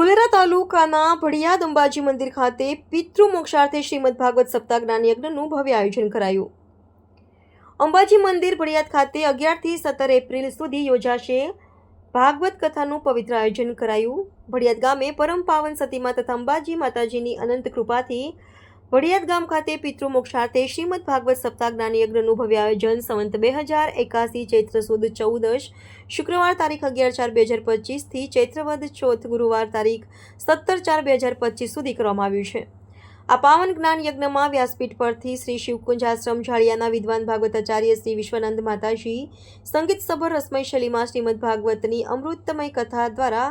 ધોલેરા તાલુકાના ભડિયાદ અંબાજી મંદિર ખાતે પિતૃ મોક્ષાર્થે શ્રીમદ ભાગવત સપ્તાહ જ્ઞાન યજ્ઞનું ભવ્ય આયોજન કરાયું. અંબાજી મંદિર ભડિયાદ ખાતે અગિયારથી સત્તર એપ્રિલ સુધી યોજાશે ભાગવત કથાનું પવિત્ર આયોજન કરાયું. ભડિયાદ ગામે પરમ પાવન સતીમાં તથા અંબાજી માતાજીની અનંત કૃપાથી ભડિયાદ ગામ ખાતે પિતૃ મોક્ષાર્થે શ્રીમદ ભાગવત સપ્તાહ જ્ઞાનયજ્ઞનું ભવ્ય આયોજન સંવંત બે હજાર એકાસી ચૈત્ર સુદ ચૌદશ શુક્રવાર તારીખ અગિયાર ચાર બે હજાર પચીસથી ચૈત્રવદ ચોથ ગુરુવાર તારીખ સત્તર ચાર બે હજાર પચીસ સુધી કરવામાં આવ્યું છે. આ પાવન જ્ઞાન યજ્ઞમાં વ્યાસપીઠ પરથી શ્રી શિવકુંજ આશ્રમ ઝાડિયાના વિદ્વાન ભાગવતાચાર્ય શ્રી વિશ્વનંદ માતાજી, સંગીત સભર રસમય શૈલીમાં શ્રીમદ ભાગવતની અમૃતમય કથા દ્વારા,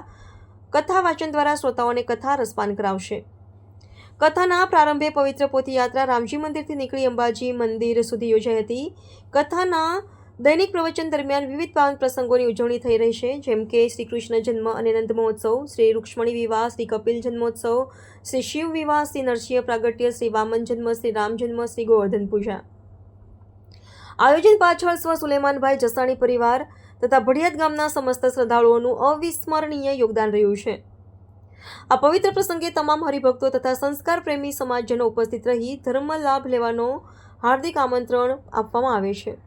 કથા વાચન દ્વારા શ્રોતાઓને કથા રસપાન કરાવશે. કથાના પ્રારંભે પવિત્ર પોથી યાત્રા રામજી મંદિરથી નીકળી અંબાજી મંદિર સુધી યોજાઈ હતી. કથાના દૈનિક પ્રવચન દરમિયાન વિવિધ પાવન પ્રસંગોની ઉજવણી થઈ રહી છે, જેમ કે શ્રી કૃષ્ણ જન્મ અને નંદ મહોત્સવ, શ્રી રૂક્ષ્મણી વિવાહ, શ્રી કપિલ જન્મોત્સવ, શ્રી શિવ વિવાહ, શ્રી નરસિંહ પ્રાગટ્ય, શ્રી વામન જન્મ, શ્રી રામ જન્મ, શ્રી ગોવર્ધન પૂજા. આયોજન પાછળ સ્વ સુલેમાનભાઈ જસાણી પરિવાર તથા ભડિયાદ ગામના સમસ્ત શ્રદ્ધાળુઓનું અવિસ્મરણીય યોગદાન રહ્યું છે. આ પવિત્ર પ્રસંગે તમામ હરિભક્તો તથા સંસ્કાર પ્રેમી સમાજજનો ઉપસ્થિત રહી ધર્મ લાભ લેવાનો હાર્દિક આમંત્રણ આપવામાં આવે છે.